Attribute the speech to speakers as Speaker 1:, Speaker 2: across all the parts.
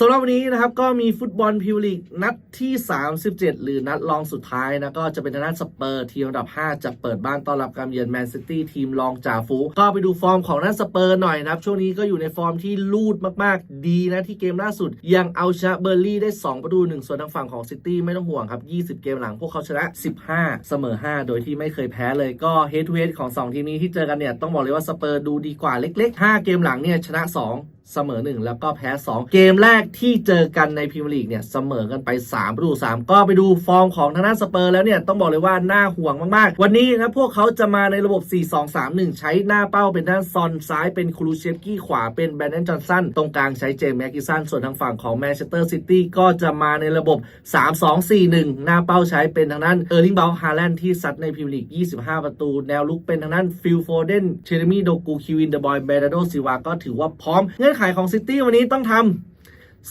Speaker 1: สำหรับวันนี้นะครับก็มีฟุตบอลพิวลีกนัดที่ 37 หรือนัดรองสุดท้ายนะก็จะเป็นทางด้านสเปอร์ทีมอันดับ 5 จะเปิดบ้านต้อนรับการเยือนแมนซิตี้ทีมรองจ่าฝูงก็ไปดูฟอร์มของนัานสเปอร์หน่อยนะครับ ช่วงนี้ก็อยู่ในฟอร์มที่ลูดมากๆ ดีนะที่เกมล่าสุด ยังเอาชนะเบอร์ลี่ได้ 2 ประตูหนึ่งส่วนทางฝั่งของซิตี้ไม่ต้องห่วงครับ 20 เกมหลังพวกเขาชนะ 15 เสมอ 5 โดยที่ไม่เคยแพ้เลยก็เฮดทูเฮดของ 2 ทีมนี้ที่เจอกันเนี่ยต้องบอกเลยว่าสเปอร์ดูดีกว่าเล็ก ๆ 5 เกมหลังเนี่ยชนะ 2 เสมอ 1 แล้วก็แพ้ 2 เกมแรกที่เจอกันในพรีเมียร์ลีกเนี่ยเสมอกันไป3ประตู3ก็ไปดูฟอร์มของทางด้านสเปอร์แล้วเนี่ยต้องบอกเลยว่าน่าห่วงมากๆ วันนี้นะพวกเขาจะมาในระบบ 4-2-3-1 ใช้หน้าเป้าเป็นด้านซอนซ้ายเป็นคูลูเชฟกี้ขวาเป็นแบรนดนจอห์นสันตรงกลางใช้เจมส์แมกกิสันส่วนทางฝั่งของแมนเชสเตอร์ซิตี้ก็จะมาในระบบ 3-2-4-1 หน้าเป้าใช้เป็นทางด้านเออร์ลิงเบลฮาแลนด์ที่ซัดในพรีเมียร์ลีก 25 ประตู แนวลุกเป็นทางด้านฟิลโฟเดนเชเรมีโดกูคิวินเดบอยเบรโดซิวาก็ถือว่าพร้อมเงื่อนไขของซิตี้วันนี้ต้องทำ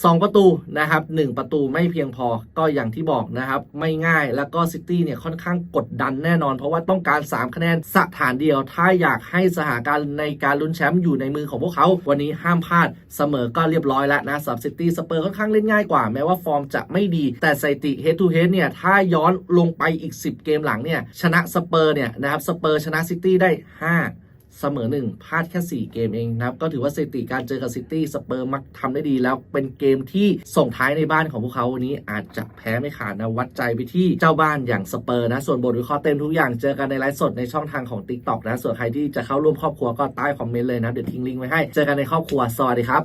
Speaker 1: 2ประตูนะครับ1ประตูไม่เพียงพอก็อย่างที่บอกนะครับ ไม่ง่ายแล้วก็ซิตี้เนี่ยค่อนข้างกดดันแน่นอน เพราะว่าต้องการ 3 คะแนนสถานเดียว ถ้าอยากให้สถานการณ์ในการลุ้นแชมป์อยู่ในมือของพวกเขา วันนี้ห้ามพลาดเสมอก็เรียบร้อยแล้วนะสำหรับซิตี้สเปอร์ค่อนข้างเล่นง่ายกว่าแม้ว่าฟอร์มจะไม่ดี แต่สถิติ head to head เนี่ยถ้าย้อนลงไปอีก 10 เกมหลังเนี่ยชนะสเปอร์เนี่ยนะครับสเปอร์ชนะซิตี้ได้ 5 เสมอหนึ่งพลาดแค่ 4 เกมเองนะครับ ก็ถือว่าสถิติการเจอกับซิตี้สเปอร์มักทำได้ดีแล้วเป็นเกมที่ส่งท้ายในบ้านของพวกเขาวันนี้อาจจะแพ้ไม่ขาดนะวัดใจไปที่เจ้าบ้านอย่างสเปอร์นะ ส่วนบทวิเคราะห์เต็มทุกอย่างเจอกันในไลฟ์สดในช่องทางของ TikTok นะ ส่วนใครที่จะเข้าร่วมครอบครัวก็ใต้คอมเมนต์เลยนะ เดี๋ยวทิ้งลิงก์ไว้ให้ เจอกันในครอบครัวสวัสดีครับ